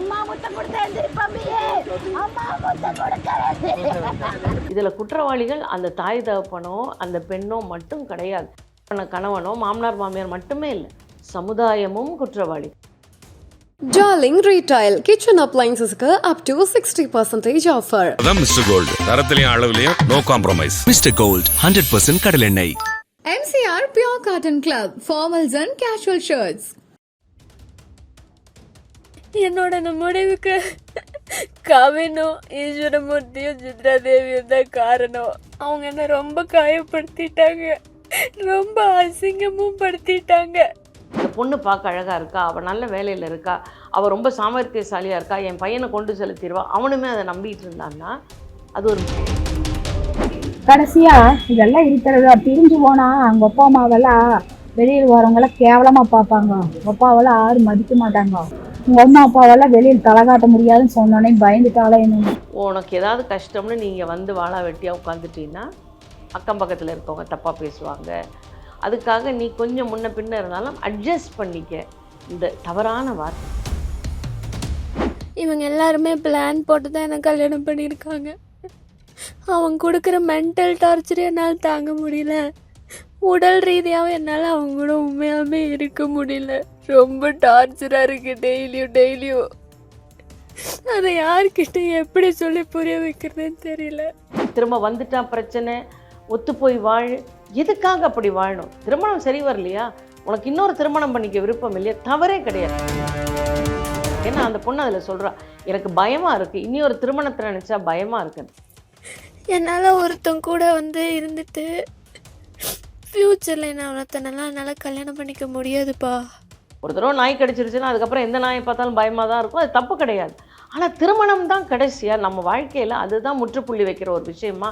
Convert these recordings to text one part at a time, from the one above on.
அம்மா முத்தம் கொடுத்தா இதில் குற்றவாளிகள் அந்த தாய் தகப்பனோ அந்த பெண்ணோ மட்டும் கிடையாது. கண- கணவனோ மாமனார் மாமியார் மட்டுமே இல்லை. சமுதாயமும் குற்றவாளி. Darling Retail Kitchen Appliances up to 60% offer. அதான் மிஸ்டர் கோல்டு தரத்திலையும் அளவுலையும் no compromise mister gold hundred percent கடலெண்ணெய். MCR Pure Cotton Club, formals and casual shirts. என்னோட இந்த முடிவுக்கு கவினும் ஈஸ்வரமூர்த்தியும் சித்ரா தேவியும் தான் காரணம். அவங்க என்ன ரொம்ப காயப்படுத்திட்டாங்க. ரொம்ப அசிங்கமும் படுத்திட்டாங்க. இந்த பொண்ணு பார்க்க அழகாக இருக்கா? அவள் நல்ல வேலையில் இருக்கா? அவள் ரொம்ப சாமர்த்தியசாலியாக இருக்கா? என் பையனை கொண்டு செலுத்திடுவா? அவனுமே அதை நம்பிட்டு இருந்தான்னா அது ஒரு கடைசியா இதெல்லாம் இருக்கிறத. பிரிஞ்சு போனா அவங்க அப்பா அம்மாவெல்லாம் வெளியில் வரவங்கெல்லாம் கேவலமா பார்ப்பாங்க. அப்பாவெல்லாம் யாரும் மதிக்க மாட்டாங்க. உங்க அம்மா அப்பாவெல்லாம் வெளியில் தலை காட்ட முடியாதுன்னு சொன்னோன்னே பயந்துட்டாலே என்ன? உனக்கு ஏதாவது கஷ்டம்னு நீங்கள் வந்து வாழா வெட்டியாக உட்காந்துட்டீங்கன்னா அக்கம் பக்கத்தில் இருக்கவங்க தப்பாக பேசுவாங்க. அதுக்காக நீ கொஞ்சம் முன்ன பின்ன இருந்தாலும் அட்ஜஸ்ட் பண்ணிக்க. இந்த தவறான வார்த்தை. இவங்க எல்லாருமே பிளான் போட்டு தான் எனக்கு கல்யாணம் பண்ணியிருக்காங்க. அவங்க கொடுக்குற மென்டல் டார்ச்சர் என்னால் தாங்க முடியல. உடல் ரீதியாகவும் என்னால் அவங்க கூட உண்மையாகவே இருக்க முடியல. ரொம்ப டார்ச்சராக இருக்குது டெய்லியும் டெய்லியும் அதை யார்கிட்ட எப்படி சொல்லி புரிய வைக்கிறதுன்னு தெரியல. திரும்ப வந்துட்டா பிரச்சனை ஒத்து போய் வாழ். எதுக்காக அப்படி வாழணும்? திருமணம் சரி வரலையா? உனக்கு இன்னொரு திருமணம் பண்ணிக்க விருப்பம் இல்லையா? தவறே கிடையாது. ஏன்னா அந்த பொண்ணு அதில் சொல்றா எனக்கு பயமா இருக்கு. இனி ஒரு திருமணத்தை நினைச்சா பயமா இருக்கு என்னால் ஒருத்தன் கூட வந்து இருந்துட்டு ஃப்யூச்சரில் என்ன ஒருத்தனெல்லாம் என்னால் கல்யாணம் பண்ணிக்க முடியாதுப்பா. ஒரு தடவை நாய் கடிச்சிருச்சுன்னா அதுக்கப்புறம் எந்த நாயை பார்த்தாலும் பயமாக தான் இருக்கும். அது தப்பு கிடையாது. ஆனால் திருமணம் தான் கடைசியாக நம்ம வாழ்க்கையில் அதுதான் முற்றுப்புள்ளி வைக்கிற ஒரு விஷயமா?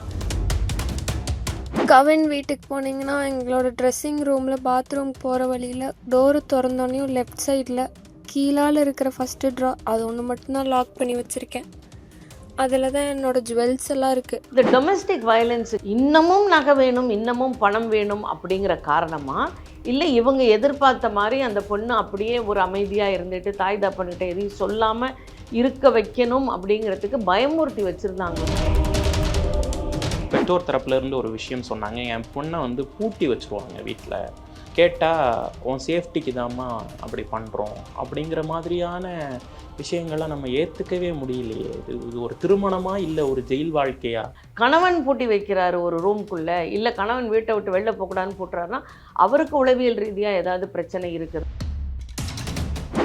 கவின் வீட்டுக்கு போனீங்கன்னா எங்களோட ட்ரெஸ்ஸிங் ரூமில் பாத்ரூம் போகிற வழியில் டோரு திறந்தோடனையும் லெஃப்ட் சைடில் கீழால் இருக்கிற ஃபஸ்ட்டு ட்ரா அது ஒன்று மட்டும்தான் லாக் பண்ணி வச்சுருக்கேன். அதில் தான் என்னோட ஜுவல்ஸ் எல்லாம் இருக்குது இந்த டொமஸ்டிக் வயலன்ஸ் இன்னமும் நகை வேணும் இன்னமும் பணம் வேணும் அப்படிங்கிற காரணமா? இல்லை இவங்க எதிர்பார்த்த மாதிரி அந்த பொண்ணு அப்படியே ஒரு அமைதியாக இருந்துட்டு தாய் தப்பன்கிட்ட எதையும் சொல்லாமல் இருக்க வைக்கணும் அப்படிங்கிறதுக்கு பயமுறுத்தி வச்சுருந்தாங்க. பெற்றோர் தரப்புல இருந்து ஒரு விஷயம் சொன்னாங்க. என் பொண்ணை வந்து பூட்டி வச்சுருவாங்க வீட்டில் கேட்டால் உன் சேஃப்டிக்கு தாம்மா அப்படி பண்ணுறோம் அப்படிங்கிற மாதிரியான விஷயங்களை நம்ம ஏற்றுக்கவே முடியலையே. இது இது ஒரு திருமணமா இல்லை ஒரு ஜெயில் வாழ்க்கையா? கணவன் பூட்டி வைக்கிறாரு ஒரு ரூம்குள்ளே இல்லை கணவன் வீட்டை விட்டு வெளில போகக்கூடாதுன்னு போட்டுறாருன்னா அவருக்கு உளவியல் ரீதியாக ஏதாவது பிரச்சனை இருக்குது.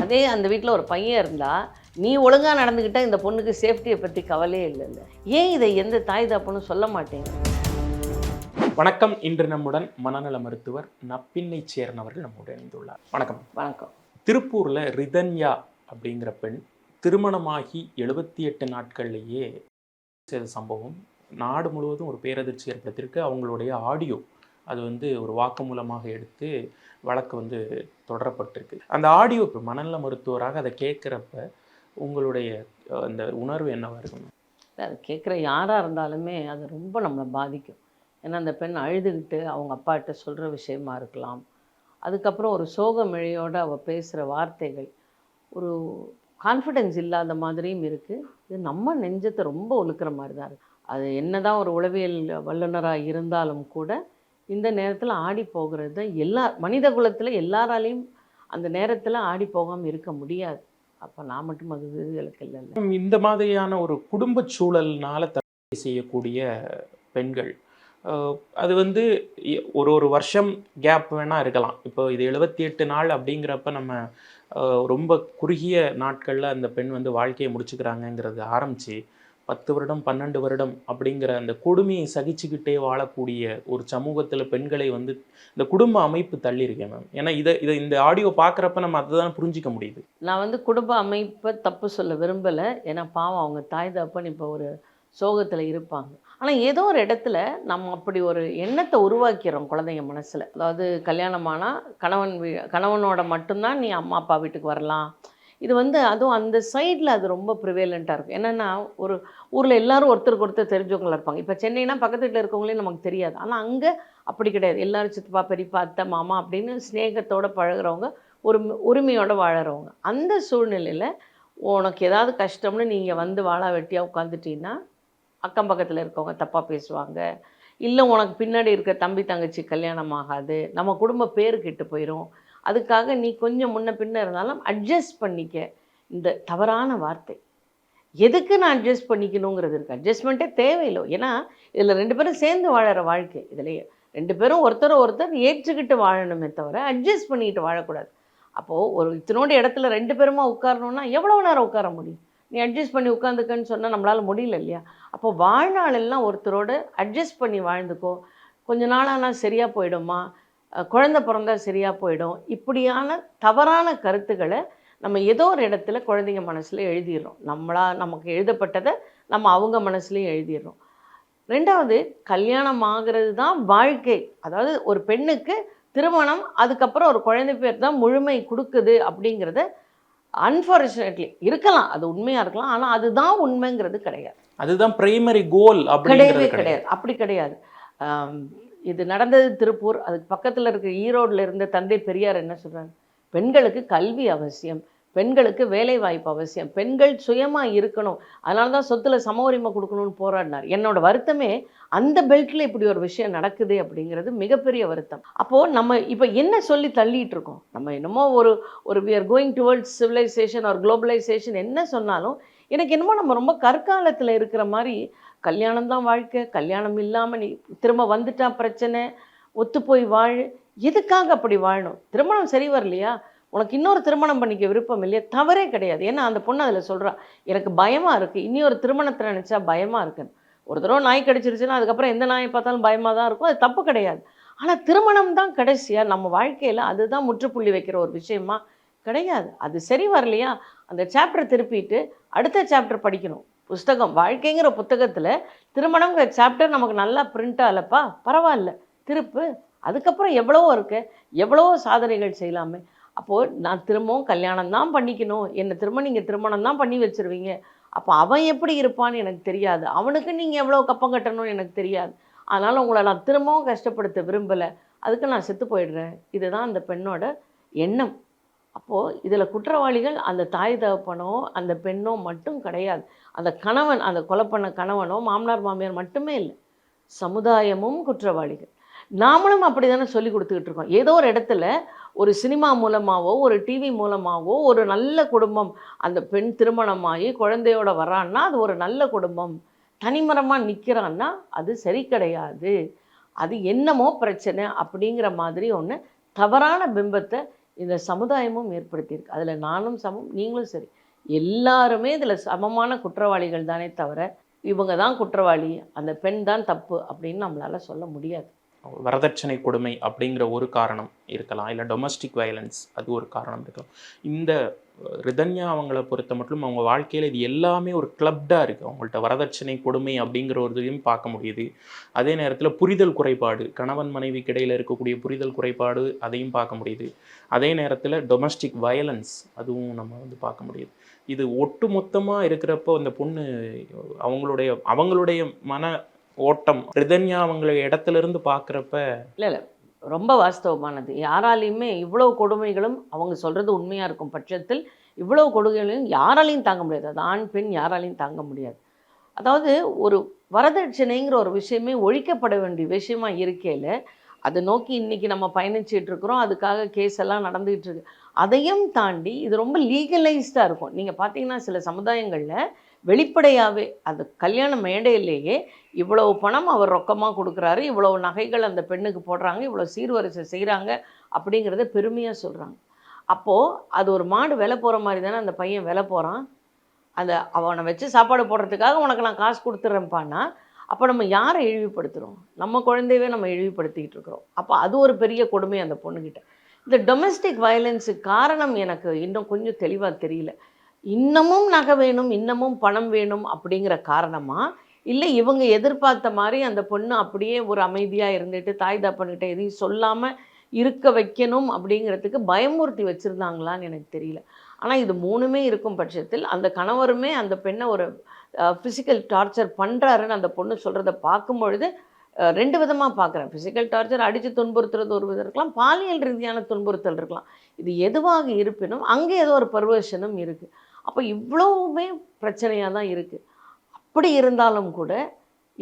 அதே அந்த வீட்டில் ஒரு பையன் இருந்தா நீ ஒழுங்காக நடந்துக்கிட்டா இந்த பொண்ணுக்கு சேஃப்டியை பற்றி கவலையே இல்லைல்ல. ஏன் இதை எந்த தாய் தப்புன்னு சொல்ல மாட்டேங்க? வணக்கம். இன்று நம்முடன் மனநல மருத்துவர் நப்பின்னை சேரன் அவர்கள் நம்முடன் இணைந்துள்ளார். வணக்கம். வணக்கம். திருப்பூரில் ரிதன்யா அப்படிங்கிற பெண் திருமணமாகி எழுபத்தி எட்டு நாட்கள்லேயே செய்த சம்பவம். நாடு முழுவதும் ஒரு பேரதிர்ச்சி ஏற்படுத்தியிருக்கு. அவங்களுடைய ஆடியோ அது வந்து ஒரு வாக்குமூலமாக எடுத்து வழக்கு வந்து தொடரப்பட்டிருக்கு. அந்த ஆடியோ இப்போ மனநல மருத்துவராக அதை கேட்குறப்ப உங்களுடைய அந்த உணர்வு என்னவாக இருக்கும்? அது கேட்குற யாராக இருந்தாலுமே அது ரொம்ப நம்மளை பாதிக்கும். ஏன்னா அந்த பெண் அழுதுகிட்டு அவங்க அப்பாட்ட சொல்கிற விஷயமா இருக்கலாம். அதுக்கப்புறம் ஒரு சோக மொழியோடு அவள் பேசுகிற வார்த்தைகள் ஒரு கான்ஃபிடென்ஸ் இல்லாத மாதிரியும் இருக்குது இது நம்ம நெஞ்சத்தை ரொம்ப ஒழுக்கிற மாதிரி தான் இருக்குது அது என்னதான் ஒரு உளவியல் வல்லுநராக இருந்தாலும் கூட இந்த நேரத்தில் ஆடி போகிறது தான் எல்லா மனித குலத்தில் எல்லாராலையும் அந்த நேரத்தில் ஆடி போகாமல் இருக்க முடியாது. அப்போ நான் மட்டும் அது விதிகளுக்கு இல்லை இந்த மாதிரியான ஒரு குடும்ப சூழல்னால தடை செய்யக்கூடிய பெண்கள் அது வந்து ஒரு ஒரு வருஷம் கேப் வேணா இருக்கலாம். இப்போ இது எழுபத்தி எட்டு நாள் அப்படிங்கிறப்ப நம்ம ரொம்ப குறுகிய நாட்களில் அந்த பெண் வந்து வாழ்க்கையை முடிச்சுக்கிறாங்கங்கிறது ஆரம்பித்து பத்து வருடம் பன்னெண்டு வருடம் அப்படிங்கிற அந்த கொடுமையை சகிச்சுக்கிட்டே வாழக்கூடிய ஒரு சமூகத்தில் பெண்களை வந்து இந்த குடும்ப அமைப்பு தள்ளியிருக்கேன் மேம். ஏன்னா இதை இதை இந்த ஆடியோ பார்க்குறப்ப நம்ம அதை தான் புரிஞ்சிக்க முடியுது. நான் வந்து குடும்ப அமைப்பை தப்பு சொல்ல விரும்பலை. ஏன்னா பாவம் அவங்க தாய் தப்பன் இப்போ ஒரு சோகத்தில் இருப்பாங்க. ஆனால் ஏதோ ஒரு இடத்துல நம்ம அப்படி ஒரு எண்ணத்தை உருவாக்கிறோம் குழந்தைங்க மனசில். அதாவது கல்யாணமானால் கணவன் வீ கணவனோட மட்டும்தான் நீ அம்மா அப்பா வீட்டுக்கு வரலாம். இது வந்து அதுவும் அந்த சைடில் அது ரொம்ப ப்ரிவேலண்ட்டாக இருக்கும். என்னென்னா ஒரு ஊரில் எல்லாரும் ஒருத்தருக்கு ஒருத்தர் தெரிஞ்சவங்களா இருப்பாங்க. இப்போ சென்னைனா பக்கத்து வீட்டில் இருக்கவங்களே நமக்கு தெரியாது. ஆனால் அங்கே அப்படி கிடையாது. எல்லோரும் சித்தப்பா பெரியப்பா அத்தை மாமா அப்படின்னு ஸ்நேகத்தோட பழகுறவங்க ஒரு உரிமையோடு வாழறவங்க. அந்த சூழ்நிலையில் உனக்கு ஏதாவது கஷ்டம்னு நீங்கள் வந்து வாழா வெட்டியாக உட்காந்துட்டீங்கன்னா அக்கம் பக்கத்தில் இருக்கவங்க தப்பாக பேசுவாங்க. இல்லை உனக்கு பின்னாடி இருக்க தம்பி தங்கச்சி கல்யாணம் ஆகாது. நம்ம குடும்ப பேர் கெட்டு போயிடும் அதுக்காக நீ கொஞ்சம் முன்ன பின்ன இருந்தாலும் அட்ஜஸ்ட் பண்ணிக்க. இந்த தவறான வார்த்தை. எதுக்கு நான் அட்ஜஸ்ட் பண்ணிக்கணுங்கிறது இருக்குது அட்ஜஸ்ட்மெண்ட்டே தேவையில்லை. ஏன்னா இதில் ரெண்டு பேரும் சேர்ந்து வாழற வாழ்க்கை. இதுலேயே ரெண்டு பேரும் ஒருத்தர் ஒருத்தர் ஏற்றுக்கிட்டு வாழணுமே தவிர அட்ஜஸ்ட் பண்ணிக்கிட்டு வாழக்கூடாது. அப்போது ஒரு இத்தனோட இடத்துல ரெண்டு பேருமா உட்காரணுன்னா எவ்வளோ நேரம் உட்கார முடியும்? நீ அட்ஜஸ்ட் பண்ணி உட்காந்துக்கன்னு சொன்னால் நம்மளால் முடியல இல்லையா? அப்போ வாழ்நாள் எல்லாம் ஒருத்தரோட அட்ஜஸ்ட் பண்ணி வாழ்ந்துக்கோ. கொஞ்ச நாளானால் சரியாக போயிடுமா குழந்த பிறந்தா சரியாக போயிடும். இப்படியான தவறான கருத்துக்களை நம்ம ஏதோ ஒரு இடத்துல குழந்தைங்க மனசில் எழுதிடுறோம். நம்மளா நமக்கு எழுதப்பட்டதை நம்ம அவங்க மனசுலேயும் எழுதிடுறோம். ரெண்டாவது கல்யாணம் ஆகிறது தான் வாழ்க்கை. அதாவது ஒரு பெண்ணுக்கு திருமணம் அதுக்கப்புறம் ஒரு குழந்தை பேர் தான் முழுமை கொடுக்குது அப்படிங்கிறத அன்ஃபார்ச்சுனேட்லி இருக்கலாம். அது உண்மையாக இருக்கலாம். ஆனால் அதுதான் உண்மைங்கிறது கிடையாது. அதுதான் பிரைமரி கோல் கிடையவே கிடையாது. அப்படி கிடையாது. இது நடந்தது திருப்பூர். அதுக்கு பக்கத்தில் இருக்க ஈரோட்டில் இருந்த தந்தை பெரியார் என்ன சொல்றாரு? பெண்களுக்கு கல்வி அவசியம். பெண்களுக்கு வேலை வாய்ப்பு அவசியம். பெண்கள் சுயமாக இருக்கணும். அதனால தான் சொத்தில் சம உரிமை கொடுக்கணும்னு போராடினார். என்னோட வருத்தமே அந்த பெல்ட்டில் இப்படி ஒரு விஷயம் நடக்குது அப்படிங்கிறது மிகப்பெரிய வருத்தம். அப்போது நம்ம இப்போ என்ன சொல்லி தள்ளிட்டு இருக்கோம்? நம்ம என்னமோ ஒரு ஒரு we are going towards civilization ஒரு குளோபலைசேஷன் என்ன சொன்னாலும் எனக்கு என்னமோ நம்ம ரொம்ப கற்காலத்தில் இருக்கிற மாதிரி கல்யாணம் தான் வாழ்க்கை கல்யாணம் இல்லாமல் நீ திரும்ப வந்துட்டா பிரச்சனை ஒத்து போய் வாழ் எதுக்காக அப்படி வாழணும்? திருமணம் சரி வரலையா? உனக்கு இன்னொரு திருமணம் பண்ணிக்க விருப்பம் இல்லையா தவறே கிடையாது. ஏன்னா அந்த பொண்ணு அதில் சொல்கிறா எனக்கு பயமாக இருக்குது இனி ஒரு திருமணத்தை நினச்சா பயமாக இருக்குன்னு. ஒரு தடவை நாய் கடிச்சிருச்சுன்னா அதுக்கப்புறம் எந்த நாயை பார்த்தாலும் பயமாக தான் இருக்கும். அது தப்பு கிடையாது. ஆனால் திருமணம் தான் கடைசியாக நம்ம வாழ்க்கையில் அதுதான் முற்றுப்புள்ளி வைக்கிற ஒரு விஷயமா கிடையாது. அது சரி வரலையா? அந்த சாப்டர் திருப்பிட்டு அடுத்த சாப்டர் படிக்கணும். புஸ்தகம் வாழ்க்கைங்கிற புத்தகத்தில் திருமணங்கிற சாப்டர் நமக்கு நல்லா பிரிண்ட் ஆகலப்பா பரவாயில்ல. திருப்பு. அதுக்கப்புறம் எவ்வளவோ இருக்கு. எவ்வளவோ சாதனைகள் செய்யலாமே. அப்போது நான் திரும்பவும் கல்யாணம் தான் பண்ணிக்கணும். என்னை திரும்ப நீங்கள் திருமணம் தான் பண்ணி வச்சுருவீங்க. அப்போ அவன் எப்படி இருப்பான்னு எனக்கு தெரியாது. அவனுக்கு நீங்கள் எவ்வளோ கப்பம் கட்டணும்னு எனக்கு தெரியாது. அதனால் உங்களை நான் திரும்பவும் கஷ்டப்படுத்த விரும்பலை. அதுக்கு நான் செத்து போயிடுறேன். இதுதான் அந்த பெண்ணோட எண்ணம். அப்போது இதில் குற்றவாளிகள் அந்த தாய் தகப்பனோ அந்த பெண்ணோ மட்டும் கிடையாது. அந்த கணவன் அந்த கொலை பண்ண கணவனோ மாமனார் மாமியார் மட்டுமே இல்லை. சமுதாயமும் குற்றவாளிகள். நாமளும் அப்படி தானே சொல்லி கொடுத்துக்கிட்டு இருக்கோம். ஏதோ ஒரு இடத்துல ஒரு சினிமா மூலமாகவோ ஒரு டிவி மூலமாகவோ ஒரு நல்ல குடும்பம் அந்த பெண் திருமணமாகி குழந்தையோட வரான்னா அது ஒரு நல்ல குடும்பம். தனிமரமாக நிற்கிறான்னா அது சரி கிடையாது. அது என்னமோ பிரச்சனை அப்படிங்கிற மாதிரி ஒன்று தவறான பிம்பத்தை இந்த சமுதாயமும் ஏற்படுத்தியிருக்கு. அதில் நானும் சமம் நீங்களும் சரி. எல்லாருமே இதில் சமமான குற்றவாளிகள் தானே தவிர இவங்க தான் குற்றவாளி அந்த பெண் தான் தப்பு அப்படின்னு நம்மளால் சொல்ல முடியாது. வரதட்சணை கொடுமை அப்படிங்கிற ஒரு காரணம் இருக்கலாம். இல்லை டொமஸ்டிக் வயலன்ஸ் அது ஒரு காரணம் இருக்கலாம். இந்த ரிதன்யா அவங்கள பொறுத்த மட்டும் அவங்க வாழ்க்கையில் இது எல்லாமே ஒரு கிளப்டாக இருக்குது அவங்கள்ட்ட வரதட்சணை கொடுமை அப்படிங்கிற ஒரு இதையும் பார்க்க முடியுது. அதே நேரத்தில் புரிதல் குறைபாடு கணவன் மனைவிக்கு இடையில் இருக்கக்கூடிய புரிதல் குறைபாடு அதையும் பார்க்க முடியுது. அதே நேரத்தில் டொமஸ்டிக் வயலன்ஸ் அதுவும் நம்ம வந்து பார்க்க முடியுது. இது ஒட்டு மொத்தமாக இருக்கிறப்போ அந்த பொண்ணு அவங்களுடைய அவங்களுடைய மன ஓட்டம். ரிதன்யா அவங்களை இடத்துல இருந்து பார்க்குறப்ப இல்லை இல்லை. ரொம்ப வாஸ்தவமானது. யாராலையுமே இவ்வளோ கொடுமைகளும் அவங்க சொல்கிறது உண்மையாக இருக்கும் பட்சத்தில் இவ்வளோ கொடுமைகளையும் யாராலையும் தாங்க முடியாது. அது ஆண் பெண் யாராலையும் தாங்க முடியாது. அதாவது ஒரு வரதட்சணைங்கிற ஒரு விஷயமே ஒழிக்கப்பட வேண்டிய விஷயமா இருக்கையில் அதை நோக்கி இன்னைக்கு நம்ம பயணிச்சிட்டு இருக்கிறோம். அதுக்காக கேஸ் எல்லாம் நடந்துகிட்டு இருக்கு. அதையும் தாண்டி இது ரொம்ப லீகலைஸ்டாக இருக்கும். நீங்கள் பார்த்தீங்கன்னா சில சமுதாயங்களில் வெளிப்படையாகவே அந்த கல்யாண மேடையிலேயே இவ்வளவு பணம் அவர் ரொக்கமாக கொடுக்குறாரு இவ்வளவு நகைகள் அந்த பெண்ணுக்கு போடுறாங்க இவ்வளோ சீர்வரிசை செய்கிறாங்க அப்படிங்கிறத பெருமையாக சொல்கிறாங்க அப்போது அது ஒரு மாடு விலை போகிற மாதிரி தானே அந்த பையன் விலை போகிறான் அந்த அவனை வச்சு சாப்பாடு போடுறதுக்காக உனக்கு நான் காசு கொடுத்துட்றேன்ப்பான்னா அப்போ நம்ம யாரை இழிவுபடுத்துகிறோம் நம்ம குழந்தையவே நம்ம இழிவுபடுத்திக்கிட்டு இருக்கிறோம். அப்போ அது ஒரு பெரிய கொடுமை அந்த பொண்ணுக்கிட்ட இந்த டொமஸ்டிக் வயலன்ஸுக்கு காரணம் எனக்கு இன்னும் கொஞ்சம் தெளிவாக தெரியல. இன்னமும் நகை வேணும் இன்னமும் பணம் வேணும் அப்படிங்கிற காரணமா? இல்லை இவங்க எதிர்பார்த்த மாதிரி அந்த பொண்ணு அப்படியே ஒரு அமைதியாக இருந்துட்டு தாய் தப்பன்கிட்ட எதையும் சொல்லாமல் இருக்க வைக்கணும் அப்படிங்கிறதுக்கு பயமுறுத்தி வச்சுருந்தாங்களான்னு எனக்கு தெரியல. ஆனால் இது மூணுமே இருக்கும் பட்சத்தில் அந்த கணவருமே அந்த பெண்ணை ஒரு ஃபிசிக்கல் டார்ச்சர் பண்ணுறாருன்னு அந்த பொண்ணு சொல்கிறத பார்க்கும் பொழுது ரெண்டு விதமாக பார்க்குறேன். ஃபிசிக்கல் டார்ச்சர் அடித்து துன்புறுத்துறது ஒரு விதம் இருக்கலாம் பாலியல் ரீதியான துன்புறுத்தல் இருக்கலாம். இது எதுவாக இருப்பினும் அங்கே ஏதோ ஒரு பர்வர்ஷனும் இருக்குது அப்போ இவ்வளவுமே பிரச்சனையாக தான் இருக்குது அப்படி இருந்தாலும் கூட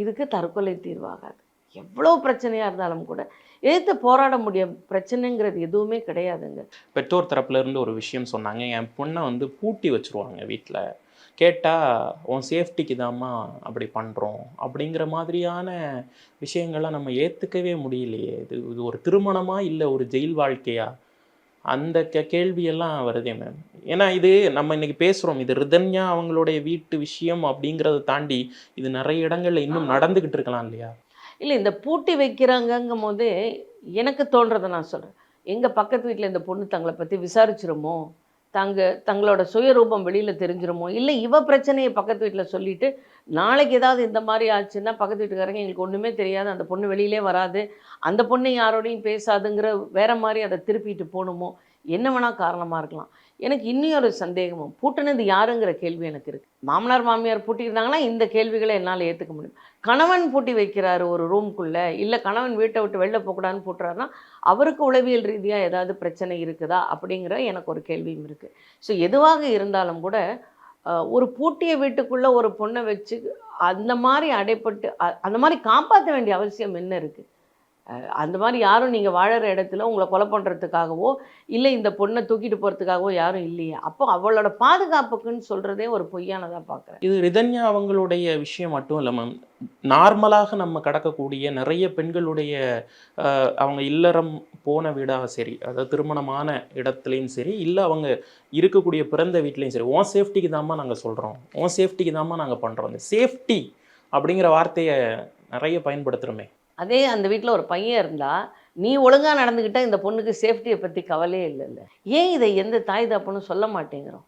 இதுக்கு தற்கொலை தீர்வாகாது. எவ்வளோ பிரச்சனையாக இருந்தாலும் கூட எதிர்த்து போராட முடியும் பிரச்சனைங்கிறது எதுவுமே கிடையாதுங்க. பெற்றோர் தரப்புலேருந்து ஒரு விஷயம் சொன்னாங்க. என் பொண்ணை வந்து பூட்டி வச்சிருவாங்க வீட்டில் கேட்டால் உன் சேஃப்டிக்கு தாம்மா அப்படி பண்ணுறோம் அப்படிங்கிற மாதிரியான விஷயங்கள்லாம் நம்ம ஏற்றுக்கவே முடியலையே. இது இது ஒரு திருமணமாக இல்லை ஒரு ஜெயில் வாழ்க்கையா? அந்த கே கேள்வியெல்லாம் வருதே மேம் ஏன்னா இது நம்ம இன்னைக்கு பேசுகிறோம் இது ரிதன்யா அவங்களுடைய வீட்டு விஷயம் அப்படிங்கிறத தாண்டி இது நிறைய இடங்கள்ல இன்னும் நடந்துக்கிட்டு இருக்கலாம் இல்லையா? இல்லை இந்த பூட்டி வைக்கிறாங்கங்கும் போது எனக்கு தோன்றதை நான் சொல்கிறேன் எங்கள் பக்கத்து வீட்டில் இந்த பொண்ணு தங்களை பற்றி விசாரிச்சிருமோ? தங்க தங்களோட சுயரூபம் வெளியில் தெரிஞ்சிருமோ? இல்லை இவ பிரச்சனையை பக்கத்து வீட்டில் சொல்லிட்டு நாளைக்கு ஏதாவது இந்த மாதிரி ஆச்சுன்னா பக்கத்து வீட்டுக்காரங்க எங்களுக்கு ஒன்றுமே தெரியாது. அந்த பொண்ணு வெளியிலே வராது. அந்த பொண்ணு யாரோடையும் பேசாதுங்கிற வேற மாதிரி அதை திருப்பிட்டு போகணுமோ? என்ன வேணால் காரணமாக இருக்கலாம். எனக்கு இன்னொரு சந்தேகமும் பூட்டினது யாருங்கிற கேள்வி எனக்கு இருக்குது மாமனார் மாமியார் பூட்டியிருந்தாங்கன்னா இந்த கேள்விகளை என்னால் ஏற்றுக்க முடியும். கணவன் பூட்டி வைக்கிறாரு ஒரு ரூம்குள்ளே இல்லை கணவன் வீட்டை விட்டு வெளில போகக்கூடாதுன்னு பூட்டுறாருன்னா அவருக்கு உளவியல் ரீதியாக ஏதாவது பிரச்சனை இருக்குதா? அப்படிங்கிற எனக்கு ஒரு கேள்வியும் இருக்குது ஸோ எதுவாக இருந்தாலும் கூட ஒரு பூட்டிய வீட்டுக்குள்ளே ஒரு பொண்ணை வச்சு அந்த மாதிரி அடைப்பட்டு அந்த மாதிரி காப்பாற்ற வேண்டிய அவசியம் என்ன இருக்குது அந்த மாதிரி யாரும் நீங்கள் வாழற இடத்துல உங்களை கொலை பண்ணுறதுக்காகவோ இல்லை இந்த பொண்ணை தூக்கிட்டு போகிறதுக்காகவோ யாரும் இல்லையே. அப்போ அவளோட பாதுகாப்புக்குன்னு சொல்கிறதே ஒரு பொய்யானதாக பார்க்குறேன். இது ரிதன்யா அவங்களுடைய விஷயம் மட்டும் இல்லை மேம் நார்மலாக நம்ம கடக்கக்கூடிய நிறைய பெண்களுடைய அவங்க இல்லறம் போன வீடாக சரி அதாவது திருமணமான இடத்துலையும் சரி இல்லை அவங்க இருக்கக்கூடிய பிறந்த வீட்லேயும் சரி உன் சேஃப்டிக்கு தாம்மா நாங்கள் சொல்கிறோம் உன் சேஃப்டிக்கு தாம்மா நாங்கள் பண்ணுறோம் இந்த சேஃப்டி அப்படிங்கிற வார்த்தையை நிறைய பயன்படுத்துகிறோமே அதே அந்த வீட்டில் ஒரு பையன் இருந்தால் நீ ஒழுங்காக நடந்துக்கிட்டால் இந்த பொண்ணுக்கு சேஃப்டியை பற்றி கவலையே இல்லைல்ல. ஏன் இதை எந்த தாய் தப்புன்னு சொல்ல மாட்டேங்கிறோம்?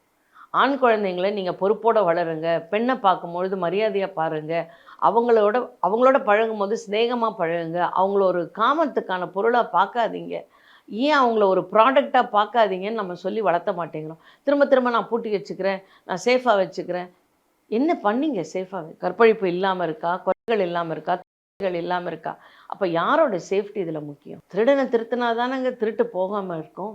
ஆண் குழந்தைங்கள நீங்கள் பொறுப்போடு வளருங்க பெண்ணை பார்க்கும்பொழுது மரியாதையாக பாருங்க. அவங்களோட அவங்களோட பழகும் போது சிநேகமாக பழகுங்க. அவங்கள ஒரு காமத்துக்கான பொருளாக பார்க்காதீங்க. ஏன் அவங்கள ஒரு ப்ராடக்டாக பார்க்காதீங்கன்னு நம்ம சொல்லி வளர்த்த மாட்டேங்கிறோம். திரும்ப திரும்ப நான் பூட்டி வச்சுக்கிறேன் நான் சேஃபாக வச்சுக்கிறேன். என்ன பண்ணீங்க சேஃபாக கற்பழிப்பு இல்லாமல் இருக்கா? குறைகள் இல்லாமல் இருக்கா? திருட்டுகள் இல்லாமல் இருக்கா? அப்போ யாரோட சேஃப்டி இதில் முக்கியம்? திருடனை திருத்தினா தானங்க திருட்டு போகாமல் இருக்கும்.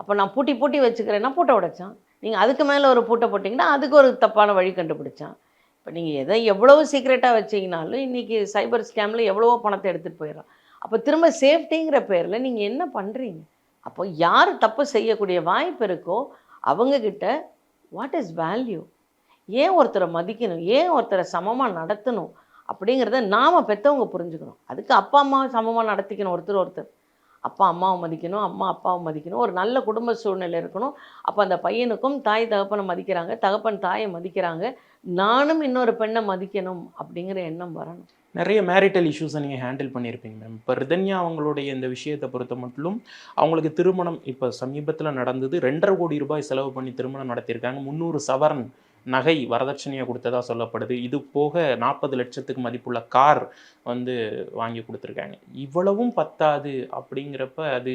அப்போ நான் பூட்டி பூட்டி வச்சுக்கிறேன்னா பூட்டை உடைச்சான். நீங்கள் அதுக்கு மேலே ஒரு பூட்டை போட்டிங்கன்னா அதுக்கு ஒரு தப்பான வழி கண்டுபிடிச்சான். இப்போ நீங்கள் எதை எவ்வளவு சீக்ரெட்டாக வச்சீங்கனாலும் இன்றைக்கி சைபர் ஸ்கேமில் எவ்வளவோ பணத்தை எடுத்துகிட்டு போயிடறான். அப்போ திரும்ப சேஃப்டிங்கிற பேரில் நீங்கள் என்ன பண்ணுறீங்க அப்போ யார் தப்பு செய்யக்கூடிய வாய்ப்பு இருக்கோ அவங்கக்கிட்ட வாட் இஸ் வேல்யூ ஏன் ஒருத்தரை மதிக்கணும்? ஏன் ஒருத்தரை சமமாக நடத்தணும்? அப்படிங்கிறத நாம் பெற்றவங்க புரிஞ்சுக்கணும். அதுக்கு அப்பா அம்மா சமமாக நடத்திக்கணும் ஒருத்தர் ஒருத்தர். அப்பா அம்மாவை மதிக்கணும் அம்மா அப்பாவை மதிக்கணும். ஒரு நல்ல குடும்ப சூழ்நிலை இருக்கணும். அப்போ அந்த பையனுக்கும் தாய் தகப்பனை மதிக்கிறாங்க தகப்பன் தாயை மதிக்கிறாங்க. நானும் இன்னொரு பெண்ணை மதிக்கணும் அப்படிங்கிற எண்ணம் வரணும். நிறைய மேரிட்டல் இஷ்யூஸை நீங்கள் ஹேண்டில் பண்ணியிருப்பீங்க மேம் இப்போ ரிதன்யா அவங்களுடைய இந்த விஷயத்தை பொறுத்த மட்டும் அவங்களுக்கு திருமணம் இப்போ சமீபத்தில் நடந்தது. ரெண்டரை கோடி ரூபாய் செலவு பண்ணி திருமணம் நடத்தியிருக்காங்க. முந்நூறு சவரன் நகை வரதட்சணையாக கொடுத்ததாக சொல்லப்படுது. இது போக நாற்பது லட்சத்துக்கு மதிப்புள்ள கார் வந்து வாங்கி கொடுத்துருக்காங்க. இவ்வளவும் பத்தாது அப்படிங்கிறப்ப அது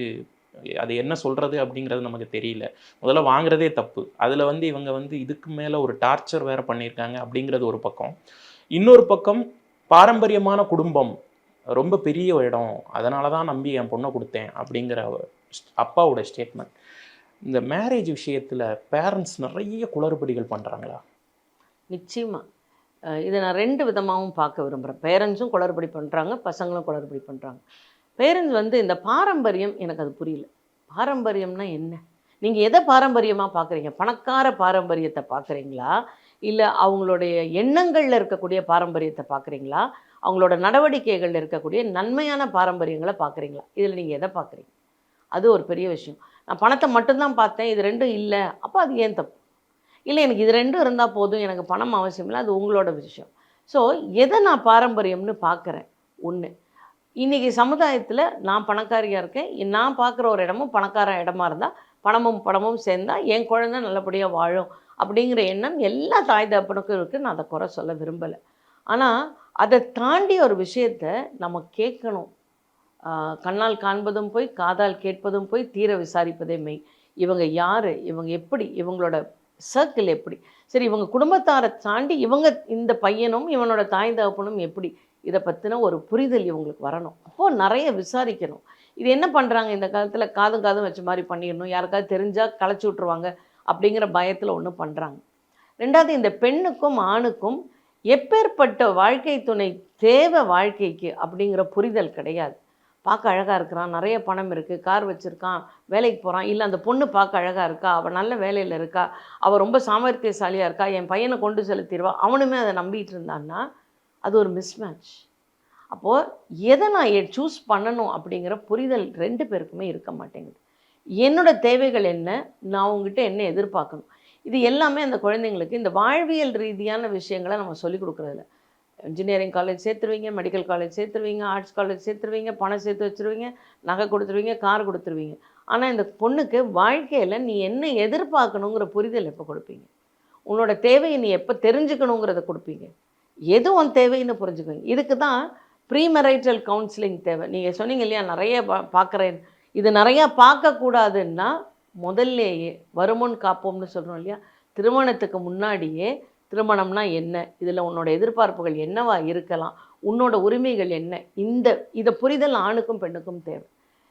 அது என்ன சொல்கிறது அப்படிங்கிறது நமக்கு தெரியல. முதல்ல வாங்குறதே தப்பு. அதில் வந்து இவங்க வந்து இதுக்கு மேலே ஒரு டார்ச்சர் வேறு பண்ணியிருக்காங்க அப்படிங்கிறது ஒரு பக்கம். இன்னொரு பக்கம் பாரம்பரியமான குடும்பம் ரொம்ப பெரிய இடம். அதனால தான் நம்பி என் பொண்ணை கொடுத்தேன் அப்படிங்கிற அப்பாவோட ஸ்டேட்மெண்ட் இந்த மேரேஜ் விஷயத்தில் பேரண்ட்ஸ் நிறைய குளறுபடிகள் பண்ணுறாங்களா நிச்சயமாக இதை நான் ரெண்டு விதமாகவும் பார்க்க விரும்புகிறேன் பேரண்ட்ஸும் குளறுபடி பண்ணுறாங்க பசங்களும் குளறுபடி பண்ணுறாங்க பேரண்ட்ஸ் வந்து இந்த பாரம்பரியம் எனக்கு அது புரியல. பாரம்பரியம்னா என்ன? நீங்கள் எதை பாரம்பரியமாக பார்க்குறீங்க? பணக்கார பாரம்பரியத்தை பார்க்குறீங்களா? இல்லை அவங்களுடைய எண்ணங்களில் இருக்கக்கூடிய பாரம்பரியத்தை பார்க்குறீங்களா? அவங்களோட நடவடிக்கைகளில் இருக்கக்கூடிய நன்மையான பாரம்பரியங்களை பார்க்குறீங்களா? இதில் நீங்கள் எதை பார்க்குறீங்க? அது ஒரு பெரிய விஷயம். நான் பணத்தை மட்டும்தான் பார்த்தேன் இது ரெண்டும் இல்லை. அப்போ அது ஏன் தப்பு? இல்லை எனக்கு இது ரெண்டும் இருந்தால் போதும் எனக்கு பணம் அவசியம் இல்லை அது உங்களோட விஷயம். ஸோ எதை நான் பாரம்பரியம்னு பார்க்குறேன்? ஒன்று இன்றைக்கி சமுதாயத்தில் நான் பணக்காரியாக இருக்கேன் நான் பார்க்குற ஒரு இடமும் பணக்கார இடமா இருந்தால் பணமும் பணமும் சேர்ந்தால் என் குழந்தை நல்லபடியாக வாழும் அப்படிங்கிற எண்ணம் எல்லா தாய் தப்பனுக்கும் இருக்குது நான் அதை குறை சொல்ல விரும்பலை. ஆனால் அதை தாண்டி ஒரு விஷயத்தை நம்ம கேட்கணும். கண்ணால் காண்பதும் போய் காதால் கேட்பதும் போய் தீர விசாரிப்பதே மெய். இவங்க யார்? இவங்க எப்படி? இவங்களோட சர்க்கிள் எப்படி? சரி இவங்க குடும்பத்தாரை தாண்டி இவங்க இந்த பையனும் இவனோட தாய் தகப்பனும் எப்படி? இதை பற்றின ஒரு புரிதல் இவங்களுக்கு வரணும். அப்போது நிறைய விசாரிக்கணும். இது என்ன பண்ணுறாங்க இந்த காலத்தில் காதும் காதும் வச்ச மாதிரி பண்ணிடணும். யாருக்காவது தெரிஞ்சால் களைச்சி விட்ருவாங்க அப்படிங்கிற பயத்தில் ஒன்று பண்ணுறாங்க ரெண்டாவது இந்த பெண்ணுக்கும் ஆணுக்கும் எப்பேற்பட்ட வாழ்க்கை துணை தேவை வாழ்க்கைக்கு அப்படிங்கிற புரிதல் கிடையாது. பார்க்க அழகாக இருக்கிறான். நிறைய பணம் இருக்குது கார் வச்சுருக்கான். வேலைக்கு போகிறான் இல்லை அந்த பொண்ணு பார்க்க அழகாக இருக்கா? அவள் நல்ல வேலையில் இருக்கா? அவள் ரொம்ப சாமர்த்தியசாலியாக இருக்கா? என் பையனை கொண்டு செலுத்திடுவா? அவனுமே அதை நம்பிட்டு இருந்தான்னா அது ஒரு மிஸ்மேட்ச் அப்போது எதை நான் சூஸ் பண்ணணும் அப்படிங்கிற புரிதல் ரெண்டு பேருக்குமே இருக்க மாட்டேங்குது. என்னோட தேவைகள் என்ன? நான் உங்ககிட்ட என்ன எதிர்பார்க்கணும்? இது எல்லாமே அந்த குழந்தைங்களுக்கு இந்த வாழ்வியல் ரீதியான விஷயங்களை நம்ம சொல்லிக் கொடுக்குறதில்ல. இன்ஜினியரிங் காலேஜ் சேர்த்துருவீங்க மெடிக்கல் காலேஜ் சேர்த்துருவீங்க ஆர்ட்ஸ் காலேஜ் சேர்த்துருவீங்க பணம் சேர்த்து வச்சுருவீங்க நகை கொடுத்துருவீங்க கார் கொடுத்துருவீங்க. ஆனால் இந்த பொண்ணுக்கு வாழ்க்கையில் நீ என்ன எதிர்பார்க்கணுங்கிற புரிதல் எப்போ கொடுப்பீங்க? உன்னோட தேவையை நீ எப்போ தெரிஞ்சுக்கணுங்கிறத கொடுப்பீங்க. எது உன் தேவைன்னு புரிஞ்சுக்குவீங்க. இதுக்கு தான் ப்ரீமெரைட்டல் கவுன்சிலிங் தேவை. நீங்கள் சொன்னீங்க இல்லையா நிறைய பா- பார்க்குறேன். இது நிறையா பார்க்கக்கூடாதுன்னா முதல்லேயே வருமுன் காப்போம்னு சொல்கிறோம் இல்லையா திருமணத்துக்கு முன்னாடியே திருமணம்னா என்ன? இதில் உன்னோட எதிர்பார்ப்புகள் என்னவா இருக்கலாம்? உன்னோட உரிமைகள் என்ன? இந்த இதை புரிதல் ஆணுக்கும் பெண்ணுக்கும் தேவை.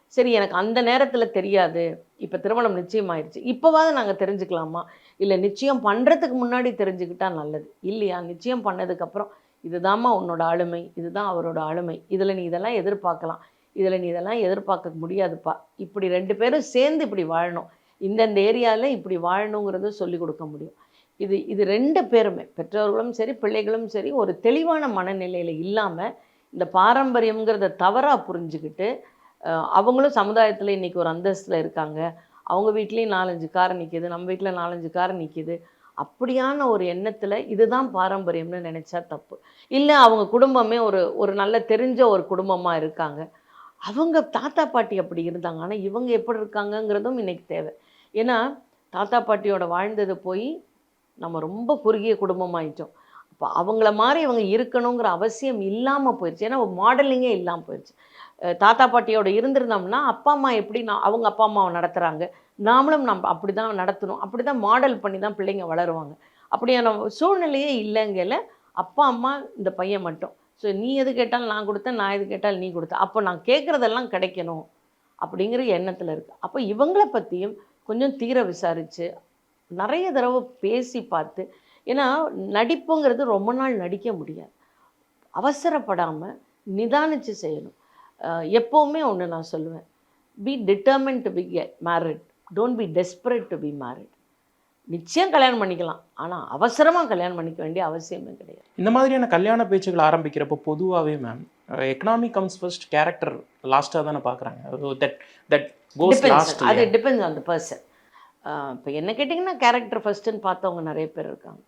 சரி எனக்கு அந்த நேரத்தில் தெரியாது. இப்போ திருமணம் நிச்சயமாயிருச்சு. இப்போவாவது நாங்கள் தெரிஞ்சுக்கலாமா? இல்லை நிச்சயம் பண்ணுறதுக்கு முன்னாடி தெரிஞ்சுக்கிட்டா நல்லது. இல்லையா? நிச்சயம் பண்ணதுக்கப்புறம் இதுதாம்மா உன்னோட ஆளுமை. இதுதான் அவரோட ஆளுமை. இதில் நீ இதெல்லாம் எதிர்பார்க்கலாம். இதில் நீ இதெல்லாம் எதிர்பார்க்க முடியாதுப்பா. இப்படி ரெண்டு பேரும் சேர்ந்து இப்படி வாழணும். இந்தந்த ஏரியாவில் இப்படி வாழணுங்கிறத சொல்லி கொடுக்க முடியும். இது இது ரெண்டு பேருமே. பெற்றோர்களும் சரி பிள்ளைகளும் சரி ஒரு தெளிவான மனநிலையில் இல்லாமல் இந்த பாரம்பரியங்கிறத தவறாக புரிஞ்சுக்கிட்டு அவங்களும் சமுதாயத்தில் இன்றைக்கி ஒரு அந்தஸ்தில் இருக்காங்க. அவங்க வீட்லேயும் நாலஞ்சு கார் நிற்கிது நம்ம வீட்டில் நாலஞ்சு கார் நிற்கிது அப்படியான ஒரு எண்ணத்தில் இதுதான் பாரம்பரியம்னு நினச்சா தப்பு. இல்லை அவங்க குடும்பமே ஒரு ஒரு நல்ல தெரிஞ்ச ஒரு குடும்பமாக இருக்காங்க. அவங்க தாத்தா பாட்டி அப்படி இருந்தாங்க. ஆனால் இவங்க எப்படி இருக்காங்கங்கிறதும் இன்றைக்கி தேவை. ஏன்னா தாத்தா பாட்டியோட வாழ்ந்தது போய் நம்ம ரொம்ப குறுகிய குடும்பமாயிட்டோம். அப்போ அவங்கள மாதிரி இவங்க இருக்கணுங்கிற அவசியம் இல்லாமல் போயிடுச்சு ஏன்னா மாடலிங்கே இல்லாமல் போயிடுச்சு தாத்தா பாட்டியோட இருந்திருந்தோம்னா அப்பா அம்மா எப்படி நான் அவங்க அப்பா அம்மாவை நடத்துகிறாங்க நாமளும் நம்ம அப்படி தான் நடத்தணும். அப்படி தான் மாடல் பண்ணி தான் பிள்ளைங்க வளருவாங்க. அப்படியான சூழ்நிலையே இல்லைங்கல அப்பா அம்மா இந்த பையன் மட்டும். ஸோ நீ எது கேட்டாலும் நான் கொடுத்தேன் நான் எது கேட்டாலும் நீ கொடுத்த அப்போ நான் கேட்குறதெல்லாம் கிடைக்கணும் அப்படிங்கிற எண்ணத்தில் இருக்குது அப்போ இவங்கள பற்றியும் கொஞ்சம் தீர விசாரித்து நிறைய தடவை பேசி பார்த்து ஏன்னா நடிப்புங்கிறது ரொம்ப நாள் நடிக்க முடியாது. அவசரப்படாமல் நிதானித்து செய்யணும். எப்போவுமே ஒன்று நான் சொல்லுவேன். Be determined to be married don't be desperate to be married நிச்சயம் கல்யாணம் பண்ணிக்கலாம். ஆனால் அவசரமாக கல்யாணம் பண்ணிக்க வேண்டிய அவசியமே கிடையாது. இந்த மாதிரியான கல்யாண பேச்சுகள் ஆரம்பிக்கிறப்போ பொதுவாகவே ma'am economy comes first character லாஸ்ட்டாக தானே பார்க்குறாங்க. அது டிபெண்ட்ஸ் ஆன் த பர்சன் இப்போ என்ன கேட்டிங்கன்னா கேரக்டர் ஃபஸ்ட்டுன்னு பார்த்தவங்க நிறைய பேர் இருக்காங்க.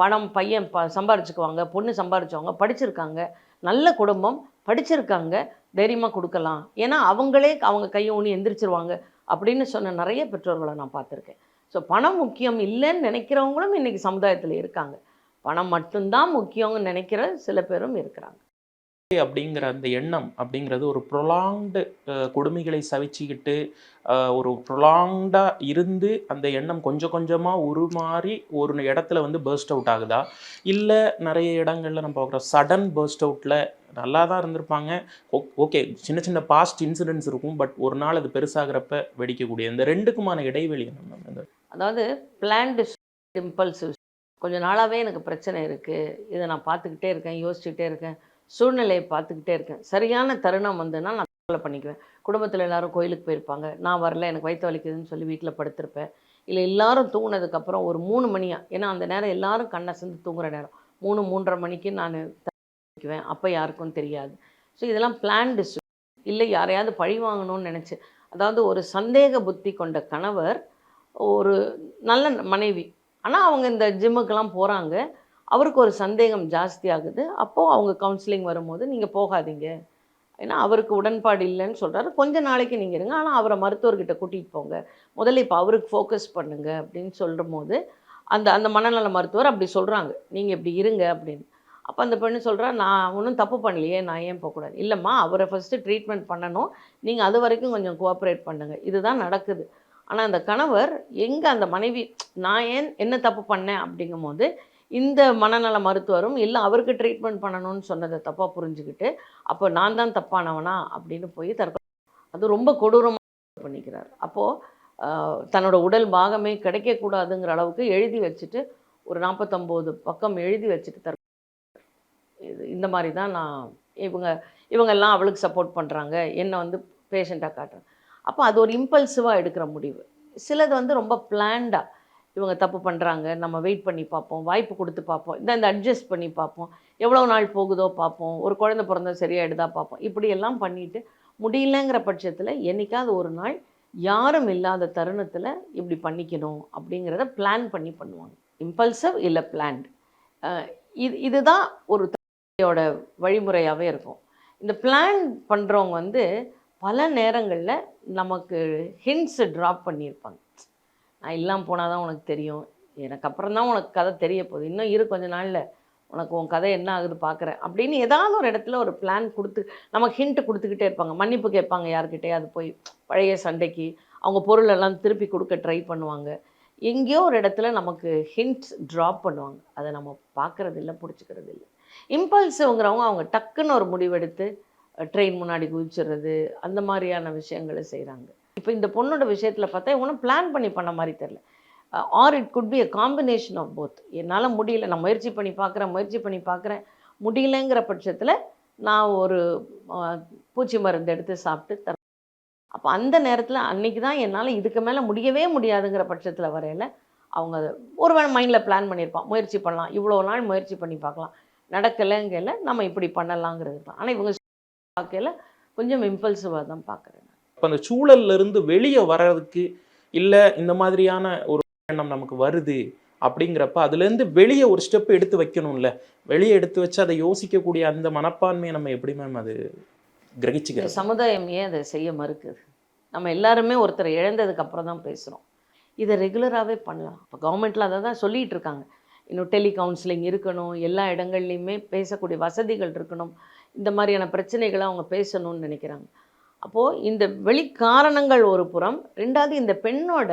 பணம் பையன் ப சம்பாரிச்சுக்குவாங்க பொண்ணு சம்பாரிச்சவங்க படிச்சிருக்காங்க நல்ல குடும்பம் படிச்சிருக்காங்க தைரியமாக கொடுக்கலாம். ஏன்னா அவங்களே அவங்க கையை ஊனி எந்திரிச்சிருவாங்க அப்படின்னு சொன்ன நிறைய பெற்றோர்களை நான் பார்த்துருக்கேன். ஸோ பணம் முக்கியம் இல்லைன்னு நினைக்கிறவங்களும் இன்றைக்கி சமுதாயத்தில் இருக்காங்க. பணம் மட்டும்தான் முக்கியம்னு நினைக்கிற சில பேரும் இருக்கிறாங்க. அப்படிங்கிற அந்த எண்ணம் அப்படிங்கிறது ஒரு ப்ரொலாங்டு கொடுமைகளை சவிச்சிக்கிட்டு ஒரு ப்ரொலாங்டாக இருந்து அந்த எண்ணம் கொஞ்சம் கொஞ்சமாக உருமாறி ஒரு இடத்துல வந்து பர்ஸ்ட் அவுட் ஆகுதா? இல்லை நிறைய இடங்களில் நம்ம பார்க்குறோம் சடன் பர்ஸ்ட் அவுட்டில் நல்லா தான் இருந்திருப்பாங்க. ஓகே சின்ன சின்ன பாஸ்ட் இன்சிடென்ட்ஸ் இருக்கும் பட் ஒரு நாள் அது பெருசாகிறப்ப வெடிக்கக்கூடிய இந்த ரெண்டுக்குமான இடைவெளி என்ன மேம் அதாவது பிளான்டு இம்பல்சிவ் கொஞ்சம் நாளாகவே எனக்கு பிரச்சனை இருக்குது இதை நான் பார்த்துக்கிட்டே இருக்கேன் யோசிச்சுக்கிட்டே இருக்கேன். சூழ்நிலையை பார்த்துக்கிட்டே இருக்கேன். சரியான தருணம் வந்ததுன்னா நான் தற்கொலை பண்ணிக்குவேன். குடும்பத்தில் எல்லாரும் கோயிலுக்கு போயிருப்பாங்க. நான் வரல எனக்கு வயிற்று வலிக்குதுன்னு சொல்லி வீட்டில் படுத்திருப்பேன். இல்லை எல்லாரும் தூங்கினதுக்கப்புறம் ஒரு மூணு மணியா ஏன்னா அந்த நேரம் எல்லாரும் கண்ணை சேர்ந்து தூங்குற நேரம். மூணு மூன்றரை மணிக்கு நான் வைக்குவேன் அப்போ யாருக்கும் தெரியாது. ஸோ இதெல்லாம் பிளான்டு இல்லை யாரையாவது பழி வாங்கணும்னு நினச்சி. அதாவது ஒரு சந்தேக புத்தி கொண்ட கணவர் ஒரு நல்ல மனைவி. ஆனால் அவங்க இந்த ஜிம்முக்கெல்லாம் போகிறாங்க அவருக்கு ஒரு சந்தேகம் ஜாஸ்தி ஆகுது. அப்போது அவங்க கவுன்சிலிங் வரும்போது நீங்கள் போகாதீங்க. ஏன்னா அவருக்கு உடன்பாடு இல்லைன்னு சொல்கிறாரு கொஞ்ச நாளைக்கு நீங்கள் இருங்க. ஆனால் அவரை மருத்துவர்கிட்ட கூட்டிகிட்டு போங்க. முதல்ல இப்போ அவருக்கு ஃபோக்கஸ் பண்ணுங்க அப்படின்னு சொல்லும் போது அந்த அந்த மனநல மருத்துவர் அப்படி சொல்கிறாங்க நீங்கள் இப்படி இருங்க அப்படின்னு. அப்போ அந்த பெண்ணு சொல்கிறா நான் ஒன்றும் தப்பு பண்ணலையே. நான் ஏன் போகக்கூடாது? இல்லைம்மா அவரை ஃபஸ்ட்டு ட்ரீட்மெண்ட் பண்ணணும். நீங்கள் அது வரைக்கும் கொஞ்சம் கோஆப்ரேட் பண்ணுங்கள் இதுதான் நடக்குது. ஆனால் அந்த கணவர் எங்கே அந்த மனைவி நான் ஏன் என்ன தப்பு பண்ணேன்? அப்படிங்கும்போது இந்த மனநல மருத்துவரும் இல்லை அவருக்கு ட்ரீட்மெண்ட் பண்ணணும்னு சொன்னதை தப்பாக புரிஞ்சுக்கிட்டு அப்போ நான் தான் தப்பானவனா அப்படின்னு போய் தற்கொலை அது ரொம்ப கொடூரமாக பண்ணிக்கிறார். அப்போது தன்னோட உடல் பாகமே கிடைக்கக்கூடாதுங்கிற அளவுக்கு எழுதி வச்சுட்டு ஒரு நாற்பத்தொம்போது பக்கம் எழுதி வச்சுட்டு தற்கொலை இது இந்த மாதிரி தான் நான் இவங்க இவங்கெல்லாம் அவளுக்கு சப்போர்ட் பண்ணுறாங்க என்னை வந்து பேஷண்ட்டாக காட்டுறேன் அப்போ அது ஒரு இம்பல்சிவாக எடுக்கிற முடிவு. சிலது வந்து ரொம்ப பிளான்டாக இவங்க தப்பு பண்ணுறாங்க நம்ம வெயிட் பண்ணி பார்ப்போம் வாய்ப்பு கொடுத்து பார்ப்போம். இந்த இந்த அட்ஜஸ்ட் பண்ணி பார்ப்போம். எவ்வளோ நாள் போகுதோ பார்ப்போம். ஒரு குழந்த பிறந்தா சரியாயிடுதா பார்ப்போம். இப்படியெல்லாம் பண்ணிவிட்டு பண்ணிட்டு முடியலங்கிற பட்சத்தில் என்னைக்காவது ஒரு நாள் யாரும் இல்லாத தருணத்தில் இப்படி பண்ணிக்கணும் அப்படிங்கிறத பிளான் பண்ணி பண்ணுவாங்க. இம்பல்சிவ் இல்லை பிளான்ட் இது இதுதான் ஒரு தோட வழிமுறையாகவே இருக்கும். இந்த பிளான் பண்ணுறவங்க வந்து பல நேரங்களில் நமக்கு ஹிண்ட்ஸு ட்ராப் பண்ணியிருப்பாங்க. நான் இல்லாமல் போனால் தான் உனக்கு தெரியும். எனக்கு அப்புறம் தான் உனக்கு கதை தெரிய போகுது. இன்னும் இரு கொஞ்ச நாளில் உனக்கு உன் கதை என்ன ஆகுது பார்க்குறேன் அப்படின்னு ஏதாவது ஒரு இடத்துல ஒரு பிளான் கொடுத்து நமக்கு ஹிண்ட்டு கொடுத்துக்கிட்டே இருப்பாங்க. மன்னிப்பு கேட்பாங்க யார்கிட்டயாவது போய். பழைய சண்டைக்கு அவங்க பொருளெல்லாம் திருப்பி கொடுக்க ட்ரை பண்ணுவாங்க. எங்கேயோ ஒரு இடத்துல நமக்கு ஹிண்ட்ஸ் ட்ராப் பண்ணுவாங்க. அதை நம்ம பார்க்கறது இல்லை பிடிச்சிக்கிறது இல்லை இம்பல்ஸுங்கிறவங்க அவங்க டக்குன்னு ஒரு முடிவெடுத்து ட்ரெயின் முன்னாடி குதிச்சிடுறது அந்த மாதிரியான விஷயங்களை செய்கிறாங்க இப்போ இந்த பொண்ணோட விஷயத்தில் பார்த்தா இவனும் பிளான் பண்ணி பண்ண மாதிரி தெரில or it could be a combination of both என்னால் முடியல நான் முயற்சி பண்ணி பார்க்குறேன் முயற்சி பண்ணி பார்க்குறேன் முடியலங்கிற பட்சத்தில் நான் ஒரு பூச்சி மருந்து எடுத்து சாப்பிட்டு தர அப்போ அந்த நேரத்தில் அன்னைக்கு தான் என்னால் இதுக்கு மேலே முடியவே முடியாதுங்கிற பட்சத்தில் வரையில அவங்க அதை ஒரு வேளை மைண்டில் பிளான் பண்ணியிருப்பான் முயற்சி பண்ணலாம். இவ்வளோ நாள் முயற்சி பண்ணி பார்க்கலாம் நடக்கலைங்கையில் நம்ம இப்படி பண்ணலாங்கிறது தான். ஆனால் இவங்க பார்க்கையில் கொஞ்சம் இம்பல்சிவாக தான் பார்க்குறேன் இப்போ அந்த சூழல்ல இருந்து வெளியே வர்றதுக்கு இல்லை இந்த மாதிரியான ஒரு எண்ணம் நமக்கு வருது அப்படிங்கிறப்ப அதுலேருந்து வெளியே ஒரு ஸ்டெப் எடுத்து வைக்கணும்ல. வெளியே எடுத்து வச்சு அதை யோசிக்கக்கூடிய அந்த மனப்பான்மையை நம்ம எப்படி மேம் அது இந்த கிரகிச்சுக்கிறது? சமுதாயம் ஏன் அதை செய்ய மறுக்குது? நம்ம எல்லாருமே ஒருத்தரை இழந்ததுக்கு அப்புறம் தான் பேசுகிறோம் இதை ரெகுலராகவே பண்ணலாம். இப்போ கவர்மெண்ட்டில் அதை தான் சொல்லிகிட்டு இருக்காங்க. இன்னும் டெலி கவுன்சிலிங் இருக்கணும் எல்லா இடங்கள்லையுமே பேசக்கூடிய வசதிகள் இருக்கணும். இந்த மாதிரியான பிரச்சனைகளை அவங்க பேசணும்னு நினைக்கிறாங்க. அப்போது இந்த வெளிக்காரணங்கள் ஒரு புறம் ரெண்டாவது இந்த பெண்ணோட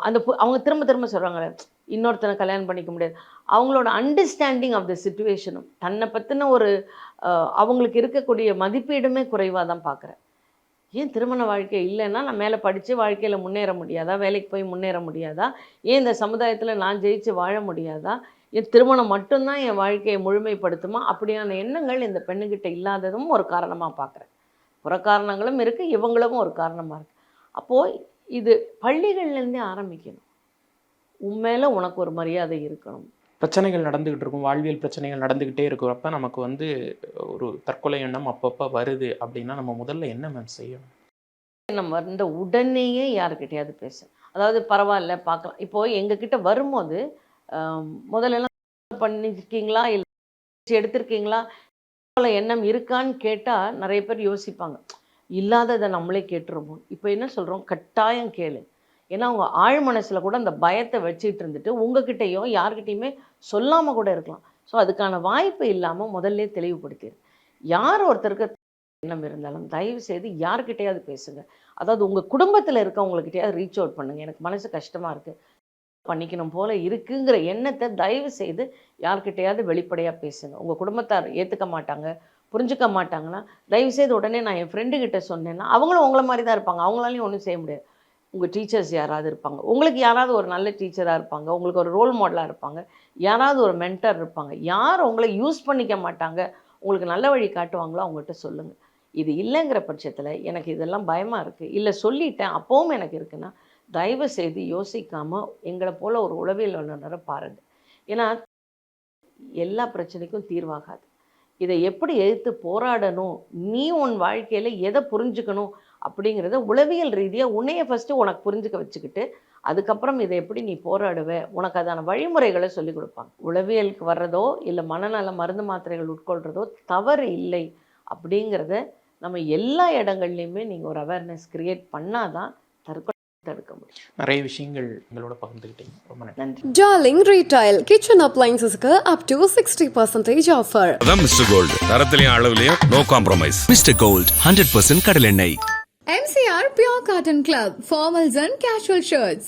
அந்த பு- அவங்க திரும்ப திரும்ப சொல்கிறாங்களே இன்னொருத்தனை கல்யாணம் பண்ணிக்க முடியாது. அவங்களோட அண்டர்ஸ்டாண்டிங் ஆஃப் த சுச்சுவேஷனும் தன்னை பற்றின ஒரு அவங்களுக்கு இருக்கக்கூடிய மதிப்பீடுமே குறைவாக தான் பார்க்குறேன் ஏன் திருமண வாழ்க்கை இல்லைன்னா நான் மேலே படித்து வாழ்க்கையில் முன்னேற முடியாதா? வேலைக்கு போய் முன்னேற முடியாதா? ஏன் இந்த சமுதாயத்தில் நான் ஜெயிச்சு வாழ முடியாதா? என் திருமணம் மட்டும்தான் என் வாழ்க்கையை முழுமைப்படுத்துமா? அப்படியான எண்ணங்கள் இந்த பெண்ணுக்கிட்ட இல்லாததும் ஒரு காரணமாக பார்க்குறேன் புறக்காரணங்களும் இருக்குது இவங்களும் ஒரு காரணமாக இருக்குது அப்போது இது பள்ளிகள்லேருந்தே ஆரம்பிக்கணும். உண்மையில உனக்கு ஒரு மரியாதை இருக்கணும். பிரச்சனைகள் நடந்துகிட்டு இருக்கும் வாழ்வியல் பிரச்சனைகள் நடந்துகிட்டே இருக்கிறப்ப நமக்கு வந்து ஒரு தற்கொலை எண்ணம் அப்பப்போ வருது அப்படின்னா நம்ம முதல்ல என்ன மேம் செய்யணும்? நம்ம வந்த உடனேயே யாருக்கிட்டையாவது பேச அதாவது பரவாயில்ல பார்க்கலாம். இப்போ எங்ககிட்ட வரும்போது ஆம், முதல்ல எல்லாம் பண்ணிருக்கீங்களா? இல்லை எடுத்திருக்கீங்களா? போல எண்ணம் இருக்கான்னு கேட்டால் நிறைய பேர் யோசிப்பாங்க. இல்லாததை நம்மளே கேட்டுருவோம். இப்போ என்ன சொல்கிறோம் கட்டாயம் கேளு. ஏன்னா அவங்க ஆழ் மனசில் கூட அந்த பயத்தை வச்சுட்டு இருந்துட்டு உங்ககிட்டயோ யார்கிட்டையுமே சொல்லாமல் கூட இருக்கலாம். ஸோ அதுக்கான வாய்ப்பு இல்லாமல் முதல்ல தெளிவுபடுத்திடு யார் ஒருத்தருக்கு எண்ணம் இருந்தாலும் தயவு செய்து யார்கிட்டையாவது பேசுங்க. அதாவது உங்கள் குடும்பத்தில் இருக்கவங்கக்கிட்டயாவது ரீச் அவுட் பண்ணுங்க. எனக்கு மனசு கஷ்டமாக இருக்குது பண்ணிக்கணும் போல இருக்குங்கிற எண்ணத்தை தயவு செய்து யார்கிட்டையாவது வெளிப்படையாக பேசுங்க. உங்கள் குடும்பத்தார் ஏற்றுக்க மாட்டாங்க புரிஞ்சுக்க மாட்டாங்கன்னா தயவு செய்து உடனே நான் என் ஃப்ரெண்டு கிட்ட சொன்னேன்னா அவங்களும் உங்களை மாதிரி தான் இருப்பாங்க. அவங்களாலையும் ஒன்றும் செய்ய முடியாது. உங்கள் டீச்சர்ஸ் யாராவது இருப்பாங்க. உங்களுக்கு யாராவது ஒரு நல்ல டீச்சராக இருப்பாங்க. உங்களுக்கு ஒரு ரோல் மாடலாக இருப்பாங்க. யாராவது ஒரு மென்டர் இருப்பாங்க. யார் உங்களை யூஸ் பண்ணிக்க மாட்டாங்க உங்களுக்கு நல்ல வழி காட்டுவாங்களோ அவங்ககிட்ட சொல்லுங்கள் இது இல்லைங்கிற பட்சத்தில் எனக்கு இதெல்லாம் பயமாக இருக்குது இல்லை சொல்லிட்டேன் அப்போவும் எனக்கு இருக்குன்னா தயவு செய்து யோசிக்காமல் எங்களை போல் ஒரு உளவியல் வல்லுநரை பாருங்கள் ஏன்னா எல்லா பிரச்சனைக்கும் தீர்வாகாது. இதை எப்படி எதிர்த்து போராடணும்? நீ உன் வாழ்க்கையில் எதை புரிஞ்சுக்கணும்? அப்படிங்கிறத உளவியல் ரீதியாக உன்னைய ஃபஸ்ட்டு உனக்கு புரிஞ்சுக்க வச்சுக்கிட்டு அதுக்கப்புறம் இதை எப்படி நீ போராடுவ? உனக்கு அதான வழிமுறைகளை சொல்லிக் கொடுப்பாங்க. உளவியலுக்கு வர்றதோ இல்லை மனநல மருந்து மாத்திரைகள் உட்கொள்கிறதோ தவறு இல்லை. அப்படிங்கிறத நம்ம எல்லா இடங்கள்லையுமே நீங்கள் ஒரு அவேர்னஸ் க்ரியேட் பண்ணாதான் தான் தடுக்க முடியும் நிறைய விஷயங்கள் எங்களோட பகிர்ந்துக்கிட்டீங்க ரொம்ப நன்றி நன்றி Darling Retail Kitchen Appliances up to 60% offer. அதான் மிஸ்டர் கோல்டு தரத்திலையும் அளவுலையும் no compromise Mister Gold hundred percent கடலெண்ணெய் MCR Pure Cotton Club, formals and casual shirts.